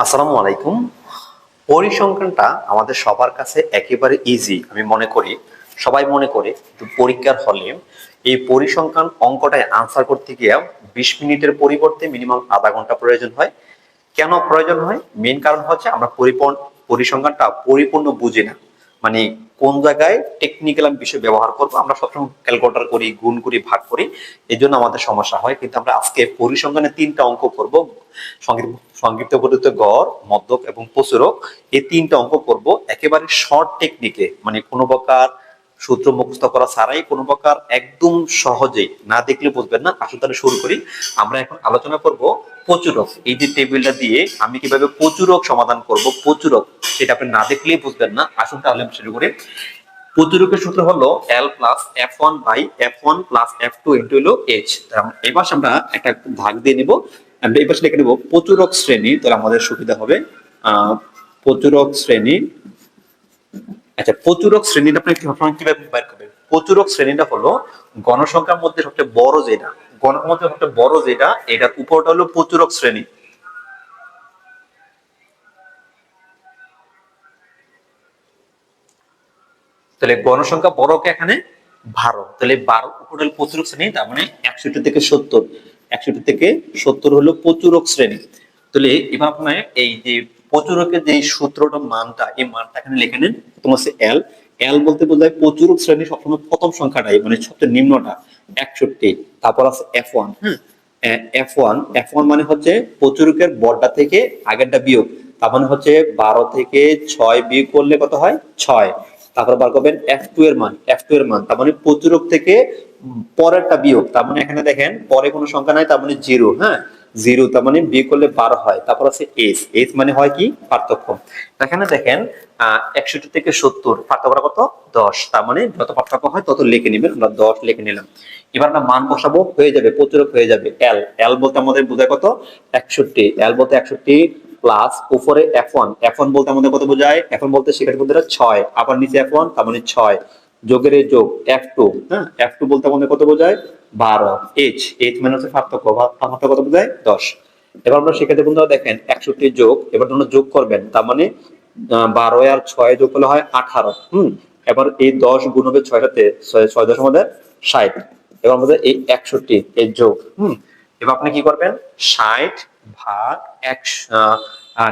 আসসালামু আলাইকুম। পরিসংখ্যানটা আমাদের সবার কাছে একেবারে ইজি আমি মনে করি। সবাই মনে করে পরীক্ষার হলে এই পরিসংখ্যান অঙ্কটায় আনসার করতে গিয়ে বিশ মিনিটের পরিবর্তে মিনিমাম আধা ঘণ্টা প্রয়োজন হয়। কেন প্রয়োজন হয়? মেন কারণ হচ্ছে আমরা পরিপূর্ণ পরিসংখ্যানটা পরিপূর্ণ বুঝি না। মানে কোন জায়গায় টেকনিক্যাল আমি বিষয় ব্যবহার করব, আমরা সবসময় ক্যালকুলেটার করি, গুণ করি, ভাগ করি, এই জন্য আমাদের সমস্যা হয়। কিন্তু আমরা আজকে পরিসংখ্যানে তিনটা অঙ্ক করব সংক্ষিপ্ত পদ্ধতিতে গড় মধ্যক এবং প্রচুরক, এই তিনটা অঙ্ক করব একেবারে শর্ট টেকনিকে মানে কোনো প্রকার সূত্র মুখস্থ করা ছাড়াই কোনো প্রকার একদম সহজে না দেখলে বুঝবেন না। আসলে তাহলে শুরু করি। আমরা এখন আলোচনা করব প্রচুরক এই যে টেবিলটা দিয়ে আমি কীভাবে প্রচুরক সমাধান করব প্রচুরক সেটা আপনি না দেখলেই বুঝবেন না। আসুন তাহলে শুরু করি। প্রচুরকের সূত্র হলো L plus F one by F one plus F two into হলো এইচ এবার আমরা একটা ভাগ দিয়ে নিব। আমরা এবার লিখে নেব প্রচুরক শ্রেণি। তাহলে আমাদের সুবিধা হবে প্রচুরক শ্রেণি আচ্ছা প্রচুরক শ্রেণীটা আপনি কীভাবে বের করবেন? প্রচুরক শ্রেণীটা হলো গণসংখ্যার মধ্যে সবচেয়ে বড় যেটা। গণের মধ্যে সবচেয়ে বড় যেটা, এটার উপরটা হলো প্রচুরক শ্রেণি। তাহলে গণসংখ্যা বড়কে এখানে? বারো। তাহলে বারো উপর হলো প্রচুরক শ্রেণি, তার মানে একষট্টি থেকে সত্তর। একষট্টি থেকে সত্তর হলো প্রচুরক শ্রেণি। তাহলে এবার আপনার এই যে প্রচুরকের যে সূত্রটা মানটা, এই মানটা এখানে লিখে নেন, তোমার হচ্ছে এল এল বলতে বোঝায় প্রচুরক শ্রেণি সবসময় প্রথম সংখ্যাটাই মানে সবচেয়ে নিম্নটা, একষট্টি। তারপর আছে এফ ওয়ান হ্যাঁ এফ ওয়ান এফ ওয়ান মানে হচ্ছে প্রচুরকের বড়টা থেকে আগেরটা বিয়োগ। তার মানে হচ্ছে বারো থেকে ছয় বিয়োগ করলে কত হয়? ছয়। তারপর বার করবেন এফ টু এর মান এফ টু এর মান। তার মানে প্রচুরক থেকে পরেরটা বিয়োগ। তার মানে এখানে দেখেন, পরে কোনো সংখ্যা নাই, তার মানে জিরো হ্যাঁ? জিরো, তার মানে বিয়োগ করলে বারো হয়। তারপর আছে এস এস মানে হয় কি? পার্থক্য। এখানে দেখেন একষট্টি থেকে সত্তর, পার্থক্য কত? দশ। তার মানে যত পার্থক্য হয়, তত লিখে নেবেন, আমরা দশ লিখে নিলাম। এবার আমরা মান বসাবো, হয়ে যাবে প্রচুরক হয়ে যাবে এল এল বলতে আমাদের বোঝায় কত? একষট্টি। এল বলতে একষট্টি প্লাস উপরে এফ ওয়ান এফ ওয়ান বলতে আমাদের কত বোঝায়? এফ ওয়ান বলতে সেখানে বলতে ছয়। আবার নিচে এফ ওয়ান তার মানে ছয়। যোগের যোগ এফ টু হ্যাঁ? এফ টু বলতে আমাদের কত বোঝায়? বারো এইচ এইচ মানে হচ্ছে পার্থক্য পার্থক্য কত বোঝায়? দশ। এবার আমরা সেক্ষেত্রে বন্ধুরা দেখেন, একষট্টি যোগ, এবার তোমরা যোগ করবেন, তার মানে বারো আর ছয় যোগ করলে হয় আঠারো, হম? এবার এই দশ গুণ হবে ছয়টাতে, ছয় দশ আমাদের ষাট। এবার আমাদের এই একষট্টি এই যোগ, হম? এবার আপনি কি করবেন? ষাট ভাগ একশো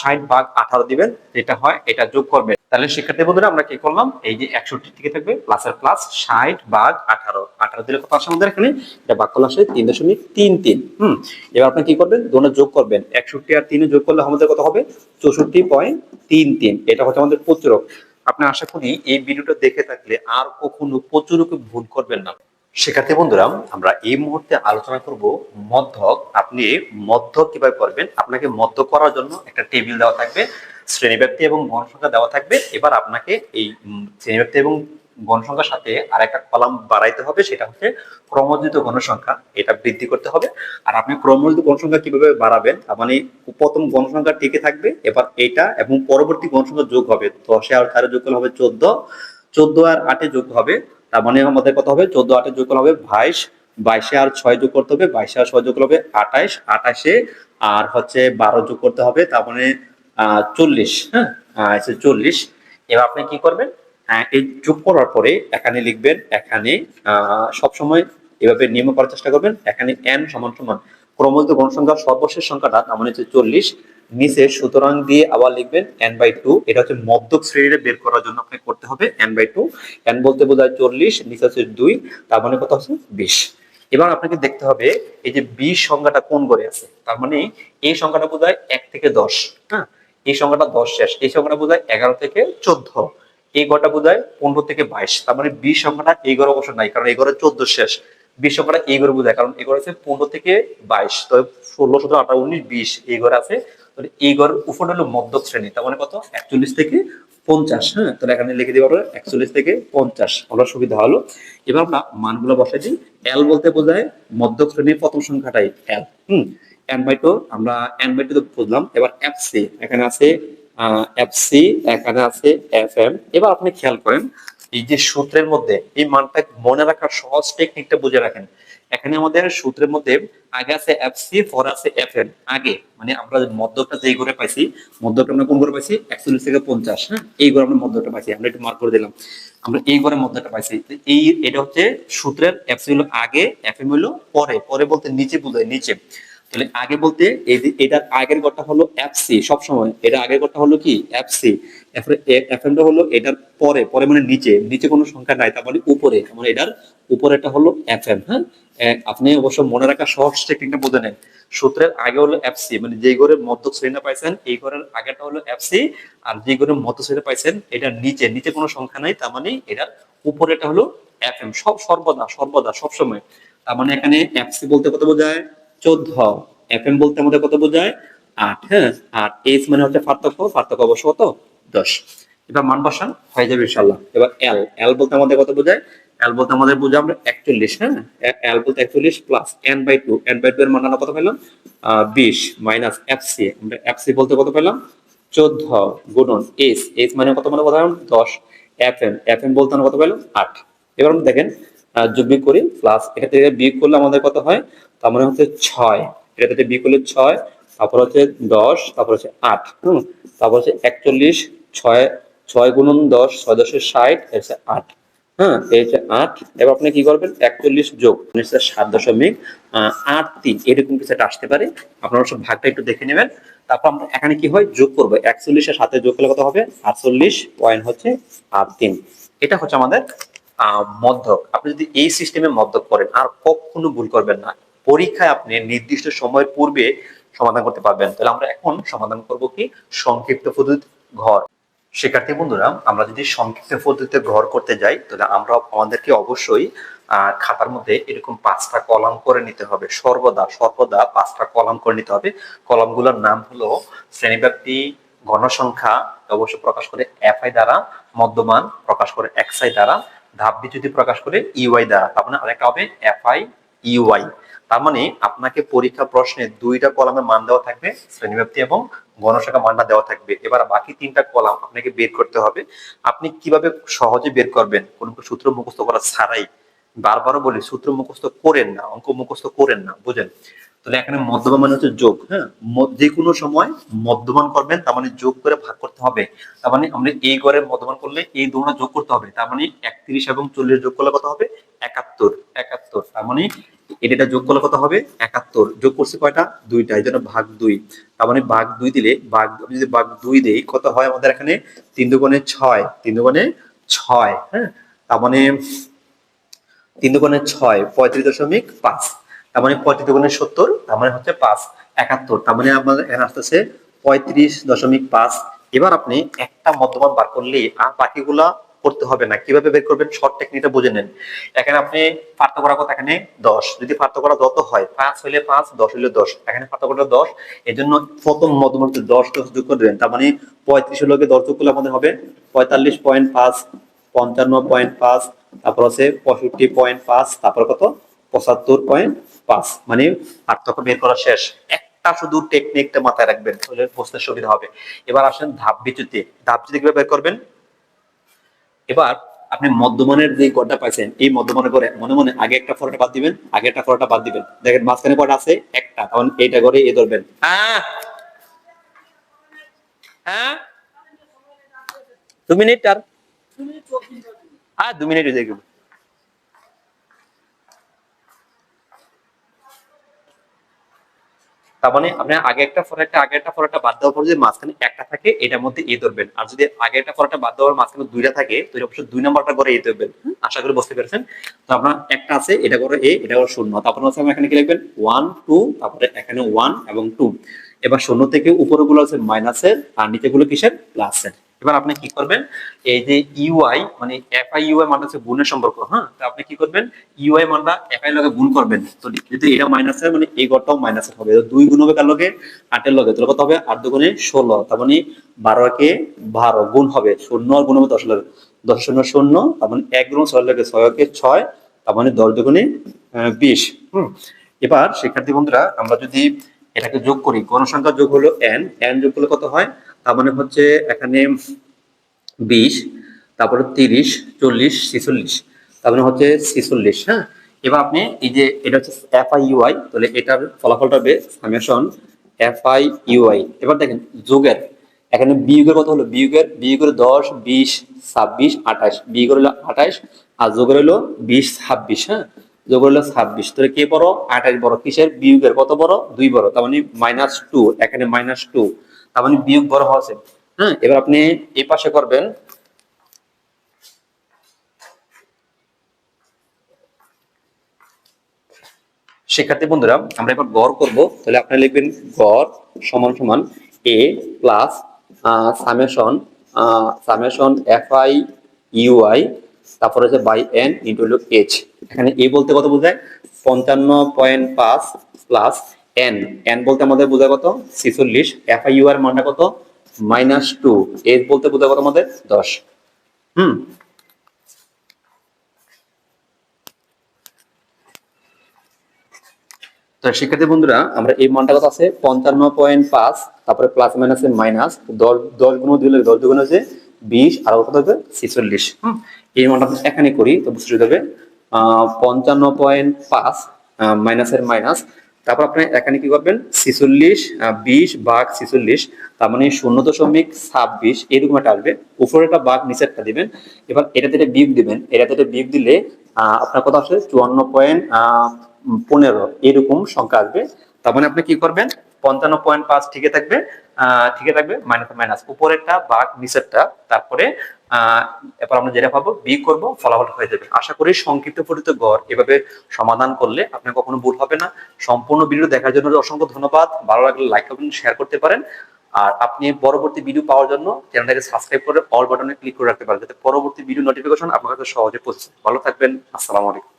ষাট ভাগ আঠারো দিবেন, এটা হয়, এটা যোগ করবেন। তাহলে শিক্ষার্থী বন্ধুরা, আমরা কি করলাম? এই যে একষট্টি থেকে থাকবে প্লাসের প্লাস ষাট বাঘ আঠারো। আঠারো দিলে কত আসে আমাদের এখানে? এটা বাক্য আসে তিন দশমিক তিন তিন। হম, এবার আপনি কি করবেন? দোনো যোগ করবেন। একষট্টি আর তিনে যোগ করলে আমাদের কত হবে? চৌষট্টি পয়েন্ট তিন তিন। এটা হচ্ছে আমাদের প্রচুরক আপনি আশা করি এই ভিডিওটা দেখে থাকলে আর কখনো প্রচুরকে ভুল করবেন না। শিক্ষার্থী বন্ধুরা, আমরা এই মুহূর্তে আলোচনা করব মধ্যক। আপনি মধ্যক কীভাবে করবেন আপনাকে মধ্যক করার জন্য একটা টেবিল দেওয়া থাকবে শ্রেণীব্যাপ্তি এবং গণসংখ্যা দেওয়া থাকবে। এবার আপনাকে এই শ্রেণীব্যাপ্তি এবং গণসংখ্যার সাথে আর একটা কলাম বাড়াইতে হবে, সেটা হচ্ছে ক্রমজিত গণসংখ্যা এটা বৃদ্ধি করতে হবে। আর আপনি ক্রমজিত গণসংখ্যা কীভাবে বাড়াবেন? মানে প্রথম গণসংখ্যা টিকে থাকবে, এবার এটা এবং পরবর্তী গণসংখ্যা যোগ হবে। দশে আর চারে যোগ হবে চোদ্দ চোদ্দ আর আটে যোগ হবে। তার মানে আমাদের কত হবে? চোদ্দ আটে যোগ করলে হবে বাইশ, বাইশে আর ছয় যোগ করতে হবে, বাইশে আর ছয় যোগ করলে হবে আঠাইশ, আঠাশে আর হচ্ছে বারো যোগ করতে হবে, তার মানে চল্লিশ হ্যাঁ? চল্লিশ। এবার আপনি কি করবেন? হ্যাঁ এই যোগ করার পরে এখানে লিখবেন, এখানে সবসময় এভাবে নিয়ম করার চেষ্টা করবেন, এখানে এন সমান সমান ক্রমজিত গণসংখ্যার সর্বশেষ সংখ্যাটা, তার মানে হচ্ছে চল্লিশ নিচে সুতরাং দিয়ে আবার লিখবেন এন বাই টু এটা হচ্ছে মধ্যক শ্রেণীরে বের করার জন্য আপনাকে করতে হবে এন বাই টু এন বলতে বোঝায় চল্লিশ, নিচে হচ্ছে দুই, তার মানে কত হচ্ছে বিশ। এবার আপনাকে দেখতে হবে এই যে বিশ সংখ্যাটা কোন ঘরে আছে। তার মানে এই সংখ্যাটা বোঝায় এক থেকে দশ হ্যাঁ? এই সংখ্যাটা দশ শেষ। এই সংখ্যাটা বোঝায় এগারো থেকে চোদ্দ। এই ঘরটা বোঝায় পনেরো থেকে বাইশ। তার মানে বিশ সংখ্যাটা এই ঘরে অবশ্য নাই, কারণ এই ঘরে চোদ্দ শেষ। বিশ সংখ্যাটা এই ঘরে বোঝায়, কারণ এই ঘরে আছে পনেরো থেকে বাইশ। তো ষোলো, সতেরো, আঠারো, উনিশ, বিশ, এই ঘরে আছে তাহলে এই ঘরের উপর হলো মধ্যক শ্রেণি, তার মানে কত? একচল্লিশ থেকে পঞ্চাশ হ্যাঁ? তাহলে এখানে লিখে দিতে একচল্লিশ থেকে পঞ্চাশ আমরা সুবিধা হলো। এবার আমরা মানগুলো বসাই দিই। এল বলতে বোঝায় মধ্যক শ্রেণির প্রথম সংখ্যাটাই এল হুম? এন বাই টু আমরা এন বাই টু বুঝলাম। এবার এফ সি এখানে আছে এফ সি এখানে আছে এফ এম এবার আপনি খেয়াল করেন, এই যে সূত্রের মধ্যে এই মানটা মনে রাখার সহজ টেকনিকটা বুঝে রাখেন। এখানে আমাদের সূত্রের মধ্যে আগে আছে এফ সি পরে আছে এফ এন আগে মানে আমরা মধ্যকটা যেই করে পাইছি মধ্যকটা আমরা কোন করে পাইছি? একচল্লিশ থেকে পঞ্চাশ হ্যাঁ? এই করে আমরা মধ্যটা পাইছি। আমরা একটু মার্ক করে দিলাম। আমরা এই করে মধ্যকটা পাইছি। এই এটা হচ্ছে সূত্রের এফ সি হলো আগে এফ এম হলো পরে। পরে বলতে নিচে বোঝায় নিচে। তাহলে আগে বলতে যে এটার আগের ঘরটা হলো এফসি সব সময় এটা আগের ঘরটা হলো কি? এফসি এফএমটা হলো এটার পরে। পরে মানে নিচে। নিচে কোনো সংখ্যা নাই তার মানে উপরে। মানে এটার উপরেটা হলো এফএম হ্যাঁ? এ, আপনি অবশ্য মনে রাখা সহজ টেকনিকটা বুঝে নেন। সূত্রের আগে হলো এফসি মানে যে ঘরের মধ্য শ্রেণীটা পাইছেন, এই ঘরের আগেটা হলো এফসি আর যে ঘরের মধ্য শ্রেণীটা পাইছেন এটার নিচে নিচে কোনো সংখ্যা নাই, তার মানে এটার উপরেটা হলো এফএম সব সর্বদা সর্বদা, সবসময়। তার মানে এখানে এফসি বলতে কত বোঝায়? চোদ্দ। এফএম বলতে আমাদের কত বোঝায়? আট হ্যাঁ? আর এইচ মানে হচ্ছে পার্থক্য পার্থক্য অবশ্য কত? দশ। এবার মান বসান, হয়ে যাবে ইনশাল্লাহ এবার এল এল বলতে আমাদের কত বোঝায়? এল বলতে আমাদের বোঝায় আমরা একচল্লিশ হ্যাঁ? এল বলতে একচল্লিশ plus N by two N by two এর মান কত পেলাম? বিশ মাইনাস এফ সি আমরা এফ সি বলতে কত পেলাম? চোদ্দ গুণন এইচ এইচ মানে কত মানে কথা দশ। এফ এম এফ এম বলতে আমরা কত পেলাম? আট। এবার আমরা দেখেন যোগ বিয়োগ করি প্লাস এটা থেকে বিয়োগ করলে আমাদের কত হয়? তার মানে হচ্ছে ছয়। এটা থেকে বিয়োগ করলে ছয়, তারপর হচ্ছে দশ, তারপর হচ্ছে আট, হুম? তারপর হচ্ছে একচল্লিশ, ছয় ছয় গুণন দশ, ছয় দশের ষাট হচ্ছে আট। হ্যাঁ এই হচ্ছে আট, এবার আপনি কি করবেন? একচল্লিশ যোগ মানে সাত দশমিক আট তিন, এরকম কিছু একটা আসতে পারে। আপনারা সব ভাগটা একটু দেখে নেবেন। তারপর আমরা এখানে কি হয়? যোগ করব। একচল্লিশের সাথে যোগ করলে কত হবে? আটচল্লিশ পয়েন্ট হচ্ছে আট তিন। এটা হচ্ছে আমাদের মধ্যক। আপনি যদি এই সিস্টেমে মধ্যক করেন, আর কখনো ভুল করবেন না। পরীক্ষায় আপনি নির্দিষ্ট সময়ের পূর্বে সমাধান করতে পারবেন। তাহলে আমরা এখন সমাধান করব কি? সংক্ষিপ্ত পদ্ধতি, ঘর। শিক্ষার্থী বন্ধুরা, আমরা যদি সংক্ষিপ্ত পদ্ধতিতে ঘর করতে যাই, তাহলে আমরা আমাদেরকে অবশ্যই খাতার মধ্যে এরকম পাঁচটা কলাম করে নিতে হবে। সর্বদা সর্বদা পাঁচটা কলাম করে নিতে হবে। কলামগুলোর নাম হলো শ্রেণীব্যাপ্তি, গণসংখ্যা, অবশ্য প্রকাশ করে এফআই দ্বারা, মধ্যমান, প্রকাশ করে এক্সআই দ্বারা, ধাপ বিচ্যুতি প্রকাশ করে ইউআই দ্বারা তারপরে মানে আরেকটা হবে এফআই ইউআই তার মানে আপনাকে পরীক্ষা প্রশ্নে দুইটা কলামের মান দেওয়া থাকবে, শ্রেণীব্যাপ্তি এবং গণসংখ্যা মানটা দেওয়া থাকবে। এবার বাকি তিনটা কলাম আপনাকে বের করতে হবে। আপনি কীভাবে সহজে বের করবেন? কোন সূত্র মুখস্থ করা ছাড়াই। বারবারও বলি, সূত্র মুখস্থ করেন না, অঙ্ক মুখস্থ করেন না, বুঝেন? তাহলে এখানে মধ্যমান মানে হচ্ছে যোগ হ্যাঁ? যে কোনো সময় মধ্যমান করবেন, তার মানে যোগ করে ভাগ করতে হবে। তার মানে আমরা এই গড়ে মধ্যমান করলে এই দুটো যোগ করতে হবে। তার মানে একত্রিশ এবং চল্লিশ যোগ করলে কত হবে? একাত্তর। একাত্তর। তার মানে এটা যোগ করলে কত হবে? একাত্তর। যোগ করছি কয়টা? দুইটা। এই জন্য ভাগ দুই। তার মানে ভাগ দুই দিলে ভাগ যদি ভাগ দুই দেই, কত হয় আমাদের এখানে? তিন দুগুণে ছয়। তিন দুগুণে ছয় হ্যাঁ? তার মানে তিন দুগুণে ছয়, পঁয়ত্রিশ দশমিক পাঁচ। তার মানে পঁয়ত্রিশ দুগুণে সত্তর, তার মানে হচ্ছে পাঁচ। একাত্তর। তার মানে আমাদের এখানে আসতেছে পঁয়ত্রিশ দশমিক পাঁচ। এবার আপনি একটা মধ্যমান বার করলে আর বাকিগুলা করতে হবে না। কীভাবে বের করবেন? শর্ট টেকনিকটা বুঝে নেন। এখানে আপনি পার্থক্য করা কত এখানে দশ। যদি পার্থক্য করা যত হয়, পাঁচ হইলে পাঁচ, দশ হইলে দশ। এখানে পার্থক্যটা দশ। এই জন্য প্রথম মধ্যমান দশ দশ যোগ করে দেবেন। তার মানে পঁয়ত্রিশ লোকে দশ যোগ করলে আমাদের হবে? পঁয়তাল্লিশ পয়েন্ট পাঁচ, পঞ্চান্ন পয়েন্ট পাঁচ, তারপর আছে পঁয়ষট্টি পয়েন্ট পাঁচ, তারপর কত? পঁচাত্তর পয়েন্ট পাঁচ। মানে পার্থক্য বের করা শেষ। একটা শুধু টেকনিকটা মাথায় রাখবেন বুঝতে সুবিধা হবে। এবার আসেন ধাপ বিচ্যুতি। ধাপ বিচ্যুতি কীভাবে বের করবেন? এবার আপনি মধ্যমানের যে গড়টা পাইছেন, এই মধ্যমানের গড়ে মনে মনে আগে একটা ফোরটা বাদ দিবেন, আগে একটা ফরটা বাদ দিবেন। দেখেন মাঝখানে কটা আছে? একটা। তখন এইটা করে এ ধরবেন। হ্যাঁ। হ্যাঁ। দু মিনিট আর? হ্যাঁ দু মিনিট হয়ে তার মানে আপনি আগে একটা ফরটা আগে একটা ফরটা বাদ দেওয়ার পর যদি মাঝখানে একটা থাকে, এটার মধ্যে এ ধরবেন। আর যদি আগে একটা ফরটা বাদ দেওয়ার মাঝখানে দুইটা থাকে, তো অবশ্যই দুই নম্বরটা করে এ ধরবেন। আশা করি বুঝতে পেরেছেন? তো আপনার একটা আছে, এটা করে এ, এটা করে শূন্য। তারপর হচ্ছে আপনি এখানে কি লিখবেন? ওয়ান, টু, তারপরে এখানে ওয়ান এবং টু। এবার শূন্য থেকে উপরে গুলো আছে মাইনাসের, আর নিচে গুলো কিসের? প্লাসের। এবার আপনি কি করবেন? এই যে ইউআই মানে এফ আই ইউআই মানে হচ্ছে গুণের সম্পর্ক হ্যাঁ? তো আপনি কি করবেন? ইউআই মানটা এফ আই লগে গুণ করবেন। তো যদি এটা মাইনাসের মানে এই গড়টাও মাইনাসের হবে। দুই গুণ হবে কার লগে? আটের লগে। তাহলে কত হবে? আট দুগুণে ষোলো। তার মানে বারো কে বারো গুণ হবে। শূন্য আর গুণ হবে দশ লগে। দশ শূন্য শূন্য, তার মানে এক গুণ ছয় লগে ছয় কে ছয়, তার মানে দশ দুগুণে বিশ। হুম? এবার শিক্ষার্থী বন্ধুরা, আমরা যদি এটাকে যোগ করি গণসংখ্যা যোগ হলো এন এন যোগ করলে কত হয়? তার মানে হচ্ছে এখানে বিশ, তারপরে তিরিশ, চল্লিশ, ছিচল্লিশ। তার মানে হচ্ছে ছিচল্লিশ হ্যাঁ? এবার আপনি এই যে এটা হচ্ছে এফ আই ইউআই তাহলে এটার ফলাফলটা হবে সামেশন এফ আই ইউআই এবার দেখেন যোগের, এখানে বিয়োগের কত হলো? বিয়োগের বিয়োগের দশ, বিশ, ছাব্বিশ, আঠাশ। বিয়োগের হলো আঠাশ, আর যোগের হলো বিশ, ছাব্বিশ হ্যাঁ? যোগের হলো ছাব্বিশ। তাহলে কে বড়? আঠাশ বড়। কিসের? বিয়োগের কত বড়? দুই বড়। তার মানে মাইনাস টু এখানে মাইনাস টু তার মানে বিয়োগ বড় হচ্ছে হ্যাঁ এবার আপনি এই পাশে করবেন। শিক্ষার্থী বন্ধুরা আমরা এবার গড় করব। তাহলে আপনি লিখবেন গড় সমান সমান A plus summation summation F I U I তারপরে হচ্ছে বাই এন ইন্টু এইচ এখানে এ বলতে কত বোঝায়? পঞ্চান্ন পয়েন্ট পাঁচ প্লাস এন এন বলতে আমাদের বোঝা কত? ছিচল্লিশ। এফ আই ইউ আর মানটা কত? মাইনাস টু বলতে বোঝায় কত আমাদের? দশ। হুম? তো শিক্ষার্থী বন্ধুরা, আমরা এই মানটা কত আছে? পঞ্চান্ন পয়েন্ট পাঁচ, তারপরে প্লাস মাইনাস মাইনাস দশ দশ গুণ দিলে দশ দুগুণ হচ্ছে বিশ, আর কত হবে? ছিচল্লিশ। হুম? এই মানটা এখানে করি, তো বুঝতে হবে। পঞ্চান্ন পয়েন্ট পাঁচ মাইনাসের মাইনাস তারপর আপনি এখানে কি করবেন? ছিচল্লিশ বিশ বাঘ ছিচল্লিশ, তার মানে শূন্য দশমিক ছাব্বিশ, এরকম একটা আসবে। উপরে একটা বাঘ একটা দিবেন। এবার এটা থেকে বিপ দিবেন। এটা থেকে বিপ দিলে আপনার কথা আসবে? চুয়ান্ন পয়েন্ট পনেরো, এরকম সংখ্যা আসবে। তার মানে আপনি কি করবেন? পঞ্চান্ন পয়েন্ট পাঁচ ঠিকই থাকবে ঠিকই থাকবে মাইনাস মাইনাস উপরেরটা বাঘ নিচেরটা, তারপরে এরপর আমরা যেটা পাবো বি করব, ফলাফল হয়ে যাবে। আশা করি সংক্ষিপ্ত পরিত গড় এভাবে সমাধান করলে আপনার কখনো ভুল হবে না। সম্পূর্ণ ভিডিও দেখার জন্য অসংখ্য ধন্যবাদ। ভালো লাগলে লাইক করবেন শেয়ার করতে পারেন। আর আপনি পরবর্তী ভিডিও পাওয়ার জন্য চ্যানেলটাকে সাবস্ক্রাইব করে অল বাটনে ক্লিক করে রাখতে পারেন, যাতে পরবর্তী ভিডিও নোটিফিকেশন আপনার কাছে সহজে পৌঁছে ভালো থাকবেন। আসসালামু আলাইকুম।